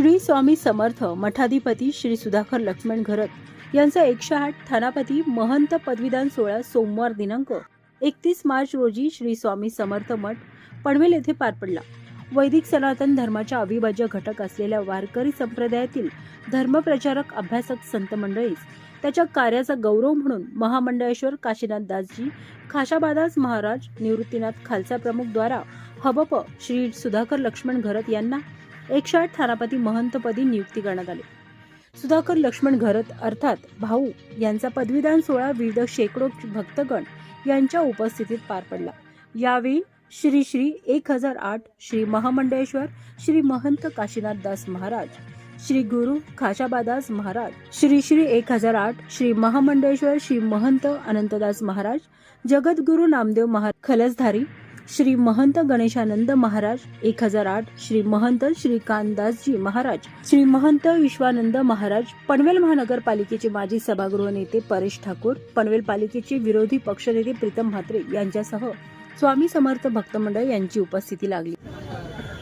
श्री स्वामी समर्थ मठाधिपती श्री सुधाकर लक्ष्मण घरत यांचा एकशे आठ थानापती महंत पदवीदान सोहळा सोमवार दिनांक एकतीस मार्च रोजी श्री स्वामी समर्थ मठ पनवेल येथे पार पडला. वैदिक सनातन धर्माच्या अविभाज्य घटक असलेल्या वारकरी संप्रदायातील धर्मप्रचारक अभ्यासक संत मंडळीस त्याच्या कार्याचा गौरव म्हणून महामंडळेश्वर काशीनाथ दासजी खाशाबादास महाराज निवृत्तीनाथ खालसा प्रमुख द्वारा हबप श्री सुधाकर लक्ष्मण घरत यांना एकशे आठ थानापती महंतपदी नियुक्ती करण्यात आली. सुधाकर लक्ष्मण घरत अर्थात भाऊ यांचा पदवीदान सोहळा विविध शेकडो भक्तगण यांच्या उपस्थितीत पार पडला. यावेळी श्री श्री एक हजार आठ श्री महामंडेश्वर श्री महंत काशीनाथ दास महाराज श्री गुरु खाशाबादास महाराज श्री श्री एक हजार आठ श्री महामंडेश्वर श्री महंत अनंतदास महाराज जगद्गुरु नामदेव महाराज खलसधारी श्री महंत गणेशानंद महाराज एक हजार आठ श्री महंत श्रीकांतदासजी महाराज श्री महंत विश्वानंद महाराज पनवेल महानगरपालिकेचे माजी सभागृह नेते परेश ठाकूर पनवेल पालिकेचे विरोधी पक्षनेते प्रीतम म्हात्रे यांच्यासह स्वामी समर्थ भक्त मंडळ यांची उपस्थिती लागली.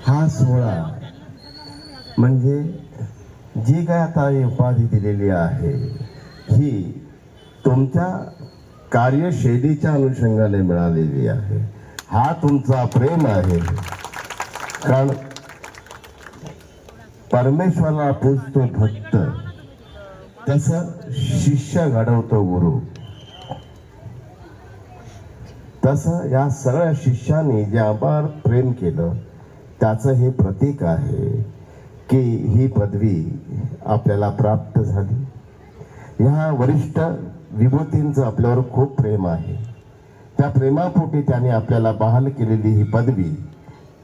हा सोहळा म्हणजे जी काय आता उपाधी दिलेली आहे ही तुमच्या कार्यशैलीच्या अनुषंगाने मिळालेली आहे. हा तुमचा प्रेम आहे. कारण परमेश्वराला पूजतो भक्त तस शिष्य घडवतो गुरु. तसं या सगळ्या शिष्यांनी जे अपार प्रेम केलं त्याचं हे प्रतीक आहे की ही पदवी आपल्याला प्राप्त झाली. ह्या वरिष्ठ विभूतींचं आपल्यावर खूप प्रेम आहे. त्या प्रेमापोटी त्याने आपल्याला बहाल केलेली ही पदवी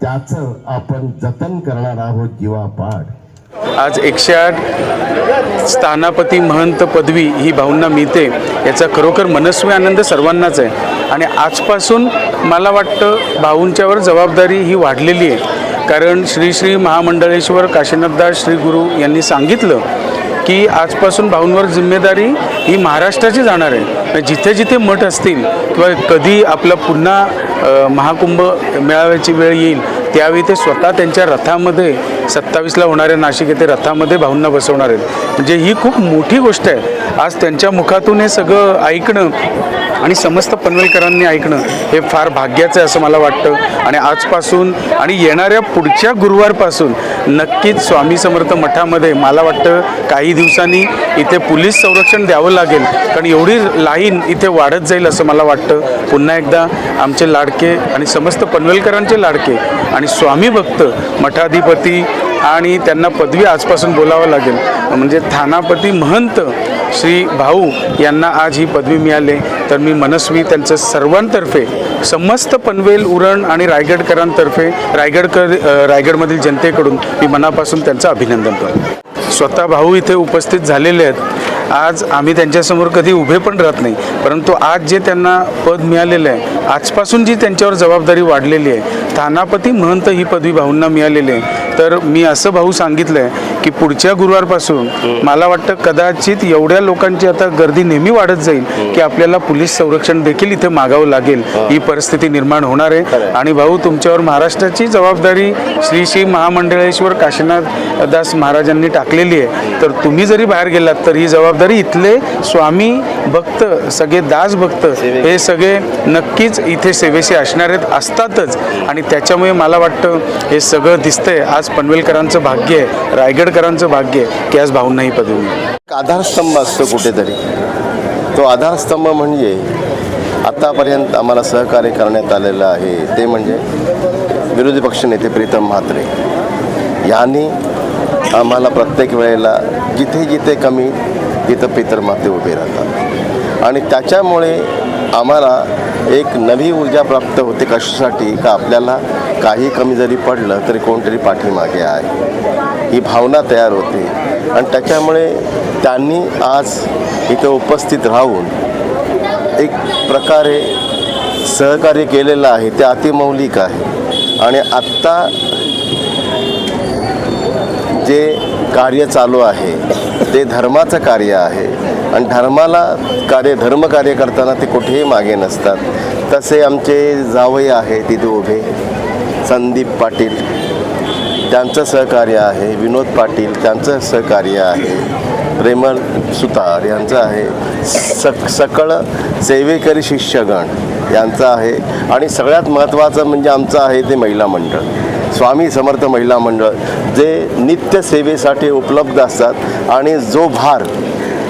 त्याचं आपण जतन करणार आहोत जीवापाड. आज एकशे आठ स्थानापती महंत पदवी ही भाऊंना मिळते याचा खरोखर मनस्वी आनंद सर्वांनाच आहे. आणि आजपासून मला वाटतं भाऊंच्यावर जबाबदारी ही वाढलेली आहे. कारण श्री श्री महामंडळेश्वर काशीनाथदास श्री गुरु यांनी सांगितलं की आजपासून भाऊंवर जिम्मेदारी ही महाराष्ट्राची जाणार आहे. म्हणजे जिथे जिथे मठ असतील किंवा कधी आपला पुन्हा महाकुंभ मेळाव्याची वेळ येईल त्यावेळी ते स्वतः त्यांच्या रथामध्ये सत्तावीसला होणाऱ्या नाशिक येथे रथामध्ये भाऊंना बसवणार आहेत. म्हणजे ही खूप मोठी गोष्ट आहे. आज त्यांच्या मुखातून हे सगळं ऐकणं आणि समस्त पनवेलकरांनी ऐकणं हे फार भाग्याचं आहे असं मला वाटतं. आणि आजपासून आणि येणाऱ्या पुढच्या गुरुवारपासून नक्कीच स्वामी समर्थ मठामध्ये मला वाटतं काही दिवसांनी इथे पोलीस संरक्षण द्यावं लागेल. कारण एवढी लाईन इथे वाढत जाईल असं मला वाटतं. पुन्हा एकदा आमचे लाडके आणि समस्त पनवेलकरांचे लाडके आणि स्वामी भक्त मठाधिपती आणि त्यांना पदवी आजपासून बोलावं लागेल. म्हणजे थानापती महंत श्री भाऊ यांना आज ही पदवी मिळाली. तर मी मनस्वी त्यांचं सर्वांतर्फे समस्त पनवेल उरण आणि रायगडकरांतर्फे रायगडकर रायगडमधील जनतेकडून मी मनापासून त्यांचं अभिनंदन करतो. स्वतः भाऊ इथे उपस्थित झालेले आहेत. आज आम्ही त्यांच्यासमोर कधी उभे पण राहत नाही. परंतु आज जे त्यांना पद मिळालेलं आहे आजपासून जी त्यांच्यावर जबाबदारी वाढलेली आहे थानापती महंत ही पदवी भाऊंना मिळालेली आहे. तर मी असं भाऊ सांगितलं आहे की पुढच्या गुरुवारपासून मला वाटतं कदाचित एवढ्या लोकांची आता गर्दी नेहमी वाढत जाईल की आपल्याला पोलीस संरक्षण देखील इथे मागावं लागेल. ही. परिस्थिती निर्माण होणार आहे. आणि भाऊ तुमच्यावर महाराष्ट्राची जबाबदारी श्री श्री महामंडळेश्वर काशीनाथ दास महाराजांनी टाकलेली आहे. तर तुम्ही जरी बाहेर गेलात तर ही जबाबदारी इथले स्वामी भक्त सगळे दास भक्त हे सगळे नक्कीच इथे सेवेशी असणार असतातच. आणि त्याच्यामुळे मला वाटतं हे सगळं दिसतंय. आज पनवेलकरांचं भाग्य आहे रायगडकरांचं भाग्य आहे की आज भाऊंना ही पदवी. मिळाली. एक आधारस्तंभ असतो कुठेतरी. तो आधारस्तंभ म्हणजे आतापर्यंत आम्हाला सहकार्य करण्यात आलेलं आहे ते म्हणजे विरोधी पक्षनेते प्रीतम म्हात्रे. यांनी आम्हाला प्रत्येक वेळेला जिथे जिथे कमी तिथं पितरमाते उभे राहतात. आणि त्याच्यामुळे आम्हाला एक नवी ऊर्जा प्राप्त होते कशासाठी? का आपल्याला काही कमी जरी पडलं तरी कोणतरी पाठीमागे आहे. ही भावना तयार होते. आणि त्याच्यामुळे त्यांनी आज इथं उपस्थित राहून एक प्रकारे सहकार्य केलेलं आहे. ते अतिमौलिक आहे. आणि आत्ता जे कार्य चालू आहे ते धर्माचं कार्य आहे. आणि धर्माला कार्य धर्म कार्य करताना ते कुठेही मागे नसतात. तसे आमचे जावई आहे तिथे उभे. संदीप पाटील त्यांचं सहकार्य आहे. विनोद पाटील त्यांचं सहकार्य आहे. प्रेमल सुतार यांचं आहे. सक सकळ सेवेकरी शिष्यगण यांचं आहे. आणि सगळ्यात महत्त्वाचं म्हणजे आमचं आहे ते महिला मंडळ. स्वामी समर्थ महिला मंडळ जे नित्य सेवेसाठी उपलब्ध असतात आणि जो भार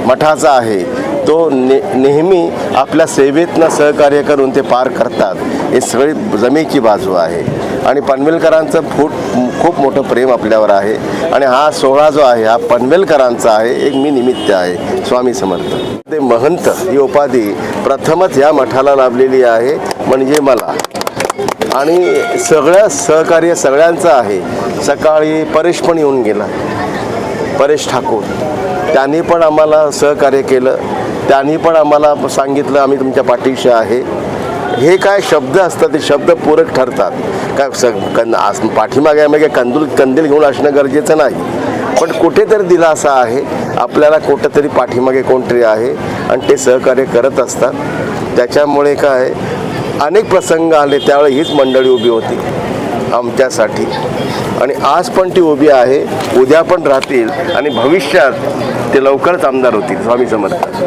मठाचा आहे तो ने नेहमी आपल्या सेवेतनं सहकार्य करून ते पार करतात. हे सगळी जमेची बाजू आहे. आणि पनवेलकरांचं फूट खूप मोठं प्रेम आपल्यावर आहे. आणि हा सोहळा जो आहे हा पनवेलकरांचा आहे एक मी निमित्त आहे. स्वामी समर्थ. ते महंत ही उपाधी प्रथमच या मठाला लाभलेली आहे. म्हणजे मला आणि सगळ्या सहकार्य सगळ्यांचं आहे. सकाळी परेश पण येऊन गेला. परेश ठाकूर. त्यांनी पण आम्हाला सहकार्य केलं. त्यांनी पण आम्हाला सांगितलं आम्ही तुमच्या पाठीशी आहे. हे काय शब्द असतात ते शब्द पूरक ठरतात. काय स कं आस पाठीमागे मागे कंदूल कंदील घेऊन असणं गरजेचं नाही. पण कुठेतरी दिलासा आहे. आपल्याला कुठंतरी पाठीमागे कोणतरी आहे आणि ते सहकार्य करत असतात. त्याच्यामुळे काय अनेक प्रसंग आले त्यावेळी हीच मंडळी उभी होती आमच्यासाठी. आणि आज पण ती उभी आहे उद्या पण राहतील आणि भविष्यात ते लवकरच आमदार होतील स्वामी समर्थ.